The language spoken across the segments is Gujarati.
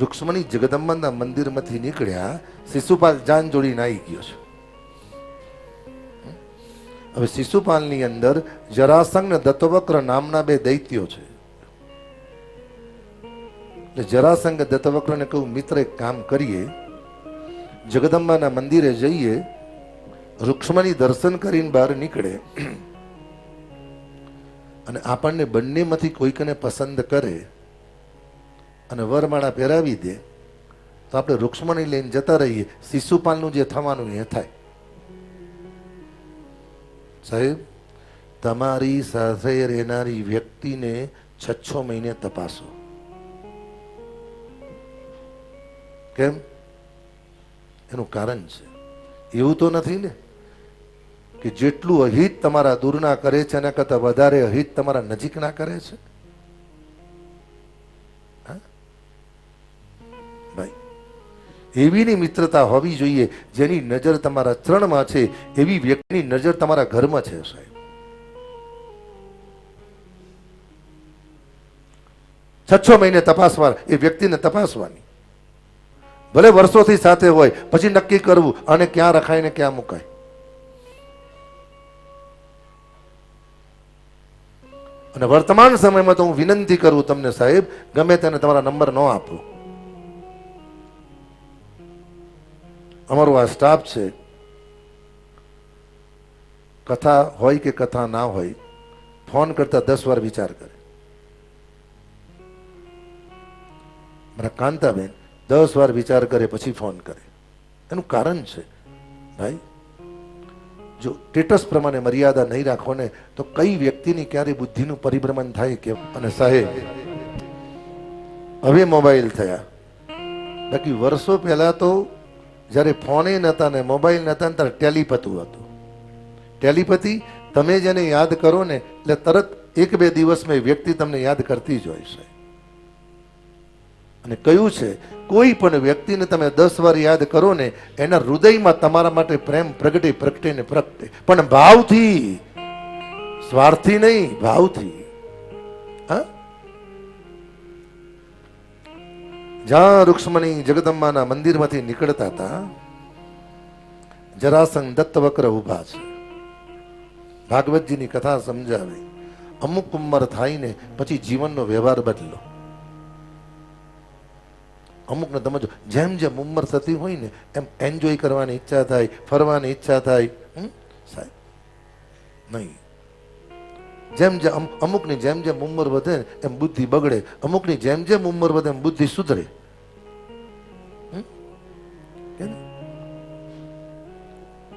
રૂક્ષ્મણી જગદંબાના મંદિરમાંથી નીકળ્યા, શિશુપાલ જાન જોડીને આવી ગયો છે. હવે શિશુપાલની અંદર જરાસંઘ દત્તવક્ર નામના બે દૈત્યો છે. એટલે જરાસંઘ દત્તવક્રને કહ્યું મિત્ર એક કામ કરીએ. જગદંબાના મંદિરે જઈએ, રૂક્ષ્મણી દર્શન કરીને બહાર નીકળે. અને આપણને બંનેમાંથી કોઈકને પસંદ કરે. અને વરમાળા પહેરાવી દે, તો આપણે રૂક્ષ્મણી લઈને જતા રહીએ. શિશુપાલનું જે થવાનું એ થાય. સાહેબ, તમારી સાથે રહેનારી વ્યક્તિને છ છ મહિને તપાસો. કેમ? એનું કારણ છે. એવું તો નથી ને કે જેટલું અહિત તમારા દૂરના કરે છે, એના કરતાં વધારે અહિત તમારા નજીકના કરે છે? એવીની મિત્રતા હોવી જોઈએ જેની નજર તમારા ચરણમાં છે, એવી વ્યક્તિની નજર તમારા ઘરમાં છે, સાહેબ. છ છ મહિને તપાસવા, એ વ્યક્તિને તપાસવાની. ભલે વર્ષોથી સાથે હોય, પછી નક્કી કરવું અને ક્યાં રખાય ને ક્યાં મુકાય. અને વર્તમાન સમયમાં તો હું વિનંતી કરું તમને, સાહેબ, ગમે તેને તમારા નંબર ન આપો. અમારો આ સ્ટાફ છે કથા હોય કે કથા ના હોય ફોન કરતા દસ વાર વિચાર કરે મારા કાંતાબેન દસ વાર વિચાર કરે પછી ફોન કરે એનું કારણ છે ભાઈ જો સ્ટેટસ પ્રમાણે મર્યાદા નહીં રાખો ને તો કઈ વ્યક્તિની ક્યારે બુદ્ધિનું પરિભ્રમણ થાય કે અને સાહેબ હવે મોબાઈલ થયા બાકી વર્ષો પહેલા તો જ્યારે ફોને નહોતા ને મોબાઈલ નહોતા ને ત્યારે ટેલિપતું હતું. ટેલિપથી તમે જેને યાદ કરો ને, એટલે તરત એક બે દિવસમાં એ વ્યક્તિ તમને યાદ કરતી જ હોય છે. અને કયું છે, કોઈ પણ વ્યક્તિને તમે દસ વાર યાદ કરો ને, એના હૃદયમાં તમારા માટે પ્રેમ પ્રગટે પ્રગટે ને પ્રગટે. પણ ભાવથી, સ્વાર્થી નહીં, ભાવથી. હા? જ્યાં રૂક્ષ્મણી જગદંબાના મંદિરમાંથી નીકળતા હતા, જરાસંઘ દત્તવક્ર ઊભા છે. ભાગવતજીની કથા સમજાવે, અમુક ઉંમર થાય ને પછી જીવનનો વ્યવહાર બદલો. અમુકને તમે જો જેમ જેમ ઉંમર થતી હોય ને એમ એન્જોય કરવાની ઈચ્છા થાય, ફરવાની ઈચ્છા થાય? સાહેબ, નહીં. જેમ જેમ અમ- અમુકની જેમ જેમ ઉંમર વધે એમ બુદ્ધિ બગડે. અમુકની જેમ જેમ ઉંમર વધે એમ બુદ્ધિ સુધરે?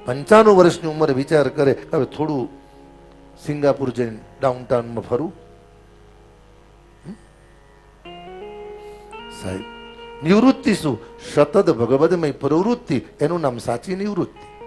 પંચાણું વર્ષની ઉંમરે વિચાર કરે હવે થોડું સિંગાપુર જઈને ડાઉનટાઉનમાં ફરું. સાહેબ, નિવૃત્તિ શું? સતત ભગવદમય પ્રવૃત્તિ. એનું નામ સાચી નિવૃત્તિ.